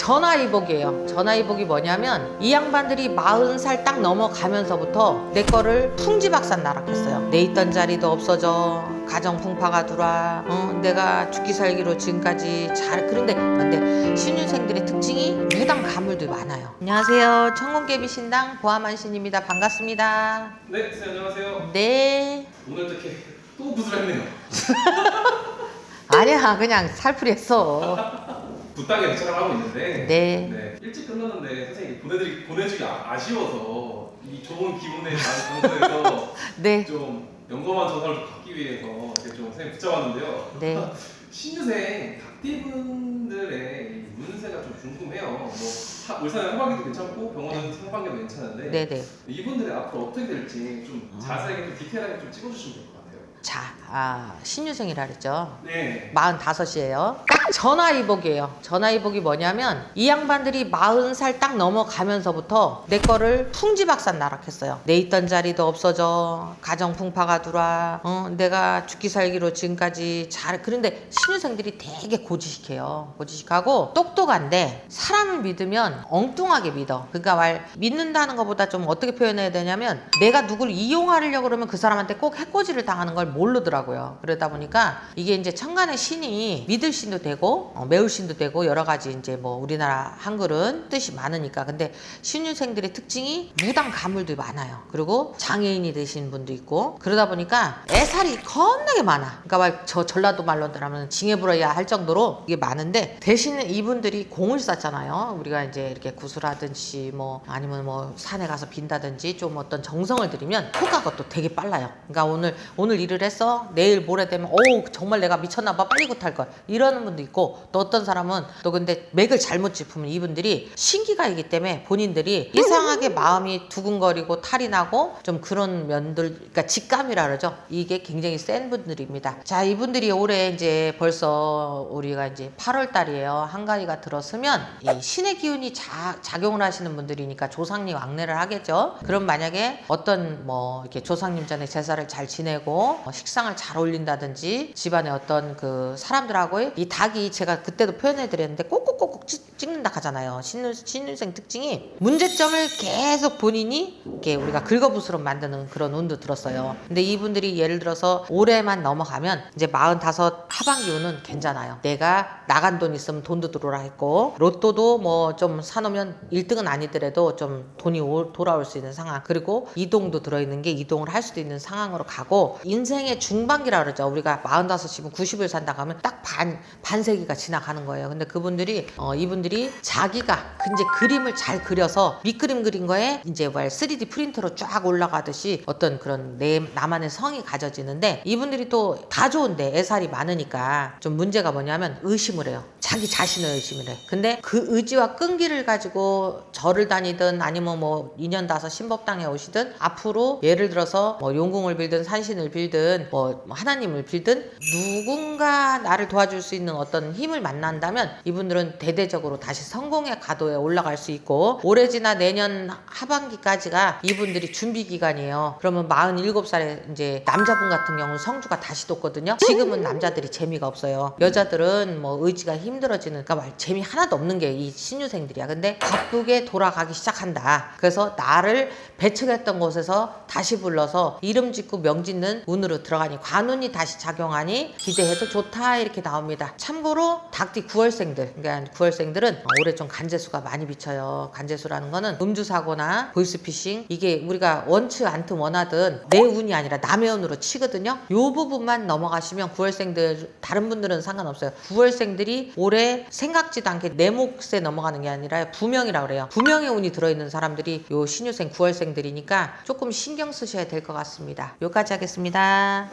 전화위복이에요. 전화위복이 뭐냐면 이 양반들이 40살 딱 넘어가면서부터 내 거를 풍지박산 나락했어요. 내 있던 자리도 없어져. 가정 풍파가 들어와. 어, 내가 죽기 살기로 지금까지 잘 그런데 근데 신윤생들의 특징이 무당 가물도 많아요. 안녕하세요. 천공개비 신당 보아만 신입니다. 반갑습니다. 네, 선생님 안녕하세요. 네. 오늘 이렇게 또 부스했네요. 아니야 그냥 살풀이 했어. 부탁에 촬영하고 있는데 네. 일찍 끝났는데 선생님 보내드리 보내주기 아, 아쉬워서 이 좋은 기분에 나는 방송에서 네. 좀 영검한 전화를 좀 받기 위해서 이렇게 좀 선생님 붙잡았는데요. 네. 신유생 닭띠분들의 이 운세가 좀 궁금해요. 뭐 하- 울산의 한방기도 괜찮고 병원은 상반기도 괜찮은데 네 네. 이분들이 앞으로 어떻게 될지 좀 음. 자세하게 좀 디테일하게 좀 찍어주시면 될 것 같아요. 자, 아, 신유생이라 그랬죠. 네. 45이에요. 딱 전화위복이에요. 전화위복이 뭐냐면 이 양반들이 40살 딱 넘어가면서부터 내 거를 풍지박산 나락했어요. 내 있던 자리도 없어져. 가정 풍파가 들어와. 어, 내가 죽기 살기로 지금까지 잘 그런데 신유생들이 되게 고지식해요. 고지식하고 똑똑한데 사람을 믿으면 엉뚱하게 믿어. 그러니까 말 믿는다는 것보다 좀 어떻게 표현해야 되냐면 내가 누굴 이용하려고 그러면 그 사람한테 꼭 해코지를 당하는 걸 모르더라고요. 그러다 보니까 이게 이제 천간의 신이 믿을 신도 되고 어, 매울 신도 되고 여러 가지 이제 뭐 우리나라 한글은 뜻이 많으니까 근데 신유생들의 특징이 무당 가물도 많아요. 그리고 장애인이 되신 분도 있고 그러다 보니까 애살이 겁나게 많아. 그러니까 막 저 전라도 말로 하면 징해불어야 할 정도로 이게 많은데 대신에 이분들이 공을 쌌잖아요. 우리가 이제 이렇게 구슬하든지 뭐 아니면 뭐 산에 가서 빈다든지 좀 어떤 정성을 들이면 효과가 또 되게 빨라요. 그러니까 오늘 오늘 일을 했어 내일 모레 되면 오 정말 내가 미쳤나 봐 빨리 굿할 걸 이러는 분도 있고 또 어떤 사람은 또 근데 맥을 잘못 짚으면 이분들이 신기가이기 때문에 본인들이 이상하게 마음이 두근거리고 탈이 나고 좀 그런 면들 그러니까 직감이라 그러죠. 이게 굉장히 센 분들입니다. 자 이분들이 올해 이제 벌써 우리가 이제 8월 달이에요. 한가위가 들었으면 이 신의 기운이 자, 작용을 하시는 분들이니까 조상님 왕래를 하겠죠. 그럼 만약에 어떤 뭐 이렇게 조상님 전에 제사를 잘 지내고 어, 식상을 잘 올린다든지 집안에 어떤 그 사람들하고의 이 닭이 제가 그때도 표현해 드렸는데 꼭꼭꼭꼭 찍- 찍는다 하잖아요. 신일, 신일생 특징이 문제점을 계속 본인이 이렇게 우리가 긁어부스러 만드는 그런 운도 들었어요. 근데 이분들이 예를 들어서 올해만 넘어가면 이제 45 하반기 운은 괜찮아요. 내가 나간 돈 있으면 돈도 들어오라 했고 로또도 뭐 좀 사놓으면 1등은 아니더라도 좀 돈이 오- 돌아올 수 있는 상황 그리고 이동도 들어있는 게 이동을 할 수도 있는 상황으로 가고 인생의 중반기라 그러죠. 우리가 45이면 90을 산다 하면 딱 반 반세 기가 지나가는 거예요. 근데 그분들이 어, 이분들이 자기가 이제 그림을 잘 그려서 밑그림 그린 거에 이제 뭐 3D 프린터로 쫙 올라가듯이 어떤 그런 내 나만의 성이 가져지는데 이분들이 또 다 좋은데 애살이 많으니까 좀 문제가 뭐냐면 의심을 해요. 자기 자신을 의심을 해. 근데 그 의지와 끈기를 가지고 절을 다니든 아니면 뭐 2년 다서 신법당에 오시든 앞으로 예를 들어서 뭐 용궁을 빌든 산신을 빌든 뭐 하나님을 빌든 누군가 나를 도와줄 수 있는 어떤 힘을 만난다면 이분들은 대대적으로 다시 성공의 가도에 올라갈 수 있고 올해 지나 내년 하반기까지가 이분들이 준비 기간이에요. 그러면 47살에 이제 남자분 같은 경우는 성주가 다시 돋거든요. 지금은 남자들이 재미가 없어요. 여자들은 뭐 의지가 힘 들어지는 그러니까 말 재미 하나도 없는 게 이 신유생들이야. 근데 바쁘게 돌아가기 시작한다. 그래서 나를 배척했던 곳에서 다시 불러서 이름 짓고 명 짓는 운으로 들어가니 관운이 다시 작용하니 기대해도 좋다 이렇게 나옵니다. 참고로 닭띠 9월생들 그러니까 9월생들은 올해 좀 간재수가 많이 비쳐요. 간재수라는 거는 음주 사고나 보이스피싱 이게 우리가 원치 않든 원하든 내 운이 아니라 남의 운으로 치거든요. 요 부분만 넘어가시면 9월생들 다른 분들은 상관없어요. 9월생들이 올해 생각지도 않게 내 몫에 넘어가는 게 아니라 부명이라고 그래요. 부명의 운이 들어있는 사람들이 요 신유생 9월생들이니까 조금 신경 쓰셔야 될 것 같습니다. 여기까지 하겠습니다.